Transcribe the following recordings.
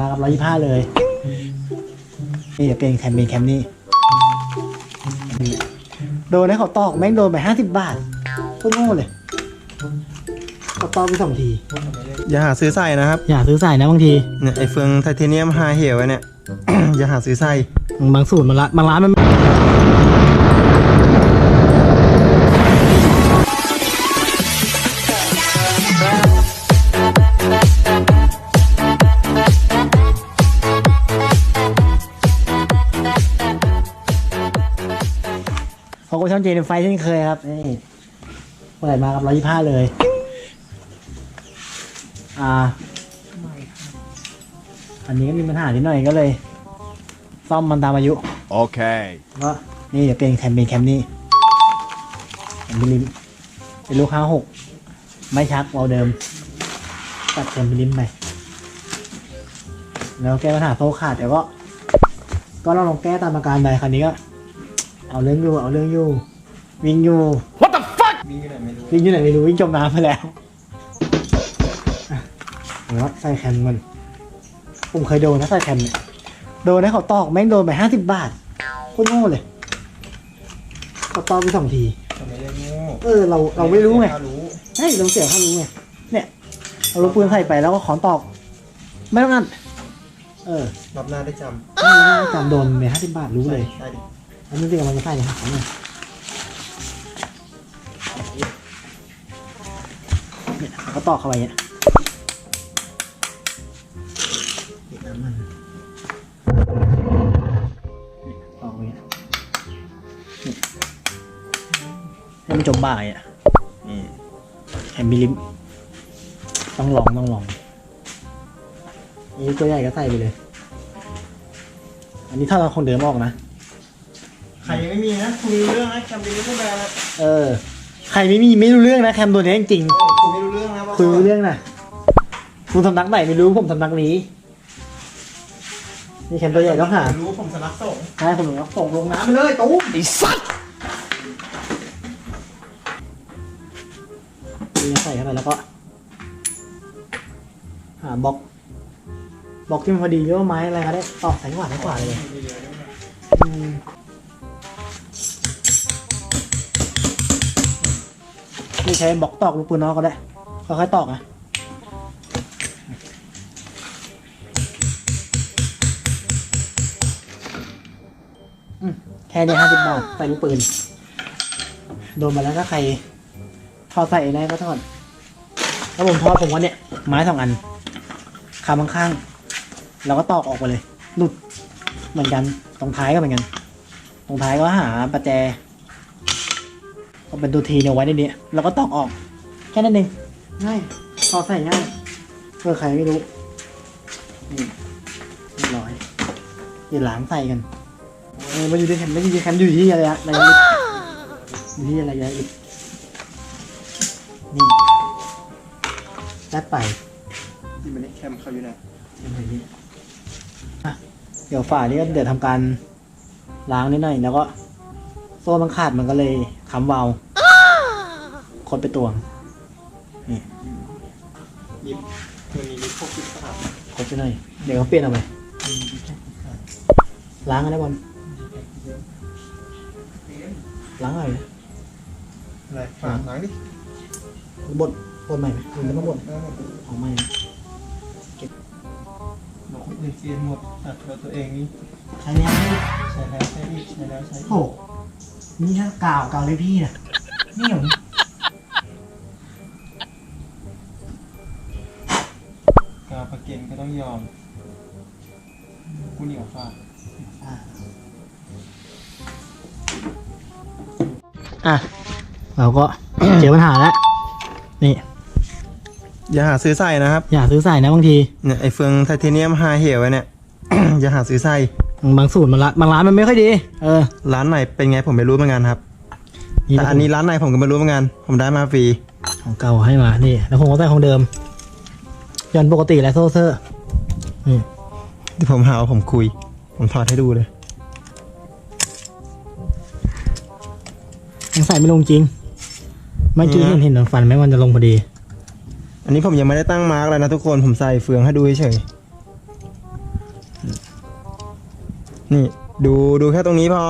มากับร้อยยี่ห้าเลย นี่จะเป็นแคมเปญแคมนี่โดนให้เขาตอกแม่งโดนไปห้าสิบบาทโคตรโง่เลยเขาตอกไปสองที อย่าหาซื้อใส่นะครับ อย่าซื้อใส่นะบางที เนี่ยไอเฟืองไทเทเนียมไฮเฮลเนี่ย อย่าหาซื้อใส่ บางสูตรมันละบางร้านมัน กช่องเจนไฟเช่นเคยครับนี่เปิดมากับร้อยยี่ห้าเลย อ่า อันนี้ก็มีปัญหานิดหน่อยก็เลย ซ่อมมันตามอายุ Okay. ก็นี่จะเป็นแคมเปญแคมนี่แคมปญลิมเป็นลูกค้าหกไม่ชักเอาเดิม ตัดแคมปญลิมไปแล้วแก้ปัญหาโซ่ขาดแต่ก็ ก็เราลองแก้ตามอาการไปคราวนี้ก็ เอาเรื่องอยู่เอาเรื่องอยู่วิ่งอยู่มีอยู่ไหนไม่รู้วิ่งอยู่ไหนไม่รู้วิ่งจมน้ำไปแล้วอะผมว่าใส่แคมมันผมเคยโดนนะใส่แคมเนี่ยโดนให้เขาตอกแม่งโดนไปห้าสิบบาทโคตรโง่เลยเขาตอกไปสองทีทำไมได้โง่เออเราเราไม่รู้ไงถ้ารู้ใช่เราเสียค่ารู้ไงเนี่ยเอาลูกปืนใส่ไปแล้วก็ขอนตอกไม่ต้องงั้นเออรอบหน้าได้จไม่ต้องจำโดนไปห้าสิบบาทรู้ำเลย ใช่ดิ อันนี้จริงๆมันจะใส่ในหางเนี่ยเนี่ยเขาตอกเข้าไปเนี่ยปิดน้ำมันนี่ตอกไปเนี่ยนี่ให้มันจมบ่ายอะนี่แฮมมิลิมต้องลองต้องลองนี่ตัวใหญ่ก็ใส่ไปเลย อันนี้ถ้าเราคนเดิมออกนะ ใครยังไม่มีนะคุณรู้เรื่องนะแคมเปญนี้พูดไปแล้วเออ ใครไม่มีไม่รู้เรื่องนะแคมตัวนี้จริงคุณไม่รู้เรื่องนะว่าๆคุยรู้เรื่องนะคุณสำนักไหนไม่รู้ผมสำนักนี้ นี่แคมตัวใหญ่ต้องหารู้ผมสนักส่งใช่ผมต้องส่งลงน้ำไปเลยตู้มไอ้สัตว์นี่ใส่เข้าไปแล้วก็ หาบล็อกบล็อกที่มันพอดีเยอะไม้อะไรก็ได้ตอกใส่ขวาใส่ขวาเลยอืม ใช้บล็อกตอกลูกปืนนอกก็ได้ค่อยๆตอกนะแค่นี้ห้าสิบบาทใส่ลูกปืน โดนมาแล้วถ้าใครทอดใส่ได้ก็ทอดถ้าผมทอดผมว่าเนี่ย ไม้สองอันคาข้างๆแล้วก็ตอกออกไปเลยหลุดเหมือนกัน ตรงท้ายก็เหมือนกัน ตรงท้ายก็หาประแจ ก็เป็นตัวทีเนี่ยไว้ในนี้แล้วก็ตอกออก แค่นั้นเองง่ายทอดใส่ง่ายเพื่อใครไม่รู้นี่เรียบร้อยเดี๋ยวล้างใส่กันเออมาอยู่ที่แคมป์ไม่ใช่ที่แคมป์อยู่ที่อะไรอะอะไรลึกอยู่ที่อะไรลึกนี่แลดไปที่มันได้แคมเขาอยู่ไหนอะเดี๋ยวฝานี้ก็เดี๋ยวทำการล้างนิดหน่อยแล้วก็โซ่มันขาดมันก็เลยค้ำวาล์วค ดไปตวงยิบมันมีลิฟต์พวกที่สะอาดคดไปหน่อยเดี๋ยวเขาเปลี่ยนเอาไปล้างกันได้บอลล้างอะไรนะอะไรฝาล้างดิบดบดใหม่ไหมหรือไม่ต้องบดของใหม่นะบอกคนอื่นเซียนหมดแต่เราตัวเองนี่ใช้แล้วใช้แล้วใช้อีกใช้แล้วใช้อีกโอ้นี่ถ้ากาวกาวเลยพี่นะนี่เหรอ ยอม กูเหนียวฝาอะ เราก็ เจอปัญหาแล้ว นี่ อย่าหาซื้อใส่นะครับอย่าซื้อใส่นะบางที เนี่ยไอเฟืองไทเทเนียมไฮเฮลเนี่ย อย่าหาซื้อใส่บางสูตรมันละบางร้านมันไม่ค่อยดี เออ ร้านไหนเป็นไงผมไม่รู้เหมือนกันครับแต่อันนี้ร้านไหนผมก็ไม่รู้เหมือนกัน ผมได้มาฟรี ของเก่าให้มา นี่ แล้วผมก็ใส่ของเดิมยันปกติแล้วโซ่เซอร์ นี่ที่ผมหาว่าผมคุย ผมถอดให้ดูเลยยังใส่ไม่ลงจริง เมื่อกี้อืเห็มนเห็นฟันไหมมันจะลงพอดี อันนี้ผมยังไม่ได้ตั้งมาร์กเลยนะทุกคนผมใส่เฟืองให้ดูเฉยนี่ดูดูแค่ตรงนี้พอ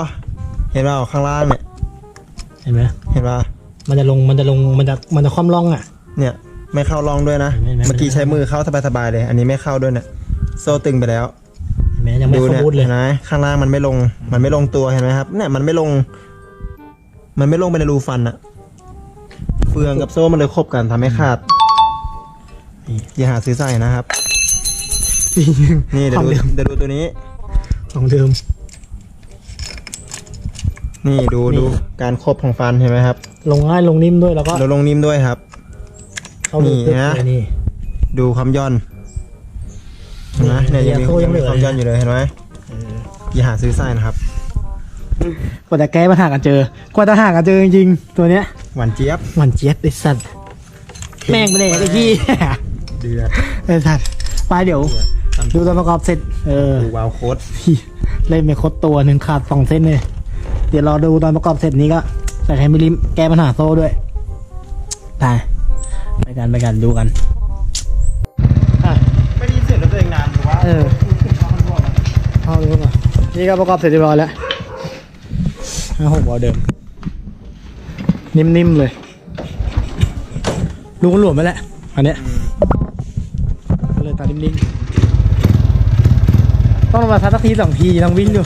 เห็นเปล่าข้างล่างเนี่ย เห็นไหมเห็นป่ะมันจะลงมันจะลงมันจะมันจะคว่ำร่องอะ เนี่ย ไม่เข้าร่องด้วยนะเห็นไหมเมื่อกี้ใช้มือเข้าสบายๆเลย อันนี้ไม่เข้าด้วยเนี่ย โซ่ตึงไปแล้วเห็นไหมยังไม่ดูครบเนี่ยบูทเลย เห็นไหมข้างล่างมันไม่ลง มันไม่ลงตัวเห็นไหมครับเนี่ยมันไม่ลง มันไม่ลงไปในรูฟันอะเฟืองกับโซ่มันเลยคบกันทำให้ขาดอย่าหาซื้อใส่นะครับ นี่เดี๋ยวของดูเดิมเดี๋ยวดูตัวนี้ ของเดิม นี่ดูนี่ ดูการครบของฟันเห็นไหมครับลงง่ายลงนิ่มด้วยแล้วก็เราลงนิ่มด้วยครับ เข้ารูนี่ตึ๊บนะ เลยนี่ ดูความย่อนเห็นไหมนี่เนี่ยยังมีโซ่ยัยังงเหลืมีอความย่อนอยู่เลยเห็นไหมอย่าหาซื้อใส่นะครับกว่าจะแก้ปัญหากันเจอกว่าจะหากันเจอจริงๆตัวเนี้ยหวานเจี๊ยบหวานเจี๊ยบไอ้สัตว์แม่งไปเลยไอ้พี่เดือดไอ้สัตว์ไปเดี๋ยวดูตอนประกอบเสร็จเออดูวาวโค้ดพี่เล่นไม่ครบตัวหนึ่งขาดสองเส้นเลยเดี๋ยวรอดูตอนประกอบเสร็จนี้ก็ใส่แฮมมิลิมแก้ปัญหาโซ่ด้วยไปไปกันไปกันดูกัน เออเอาดูก่อนนี่ก็ประกอบเสร็จเรียบร้อยแล้วห้าหกบอลเดิม นิ่มๆเลยลูกมันหลวมไปแล้วอันเนี้ยก็เลยตานิ่มๆต้องลงมาทัดสักทีสองทีต้องวิ่งอ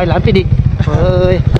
ไปถ้าใค